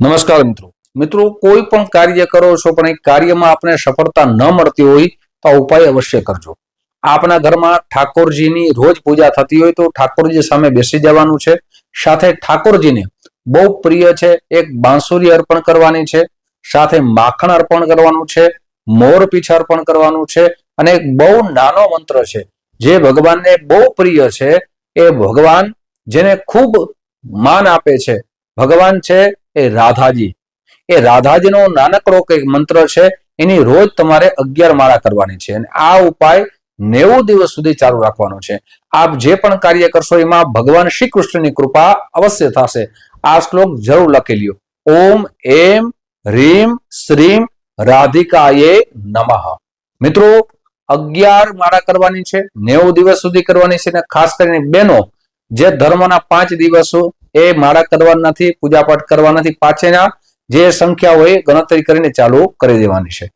નમસ્કાર મિત્રો. મિત્રો, કોઈ પણ કાર્ય કરો છો પણ એ કાર્યમાં આપણે સફળતા ન મળતી હોય તો ઉપાય અવશ્ય કરજો. આપના ઘરમાં ઠાકોરજીની રોજ પૂજા થતી હોય તો ઠાકોરજી સામે બેસી જવાનું છે. સાથે ઠાકોરજીને બહુ પ્રિય છે, એક બાંસુરી અર્પણ કરવાની છે. સાથે માખણ અર્પણ કરવાનું છે, મોર પીછ અર્પણ કરવાનું છે અને એક બહુ નાનો મંત્ર છે. જે ભગવાનને બહુ પ્રિય છે, એ ભગવાન જેને ખૂબ માન આપે છે. ભગવાન છે એ રાધાજી. એ રાધાજીનો નાનકડો કંઈક મંત્ર છે, એની રોજ તમારે અગિયાર માળા કરવાની છે. અને આ ઉપાય નેવું દિવસ સુધી ચાલુ રાખવાનો છે. આપ જે પણ કાર્ય કરશો, એમાં ભગવાન શ્રી કૃષ્ણની કૃપા અવશ્ય થશે. આ શ્લોક જરૂર લખી લ્યો. ઓમ, એમ, રીમ, શ્રીમ રાધિકાએ નમઃ. મિત્રો, અગિયાર માળા કરવાની છે, નેવું દિવસ સુધી કરવાની છે. અને ખાસ કરીને બેનો, જે ધર્મના પાંચ દિવસો એ માળા કરવા નથી, પૂજાપાઠ કરવા નથી, પાછળના જે સંખ્યા હોય ગણતરી કરીને ચાલુ કરી દેવાની છે.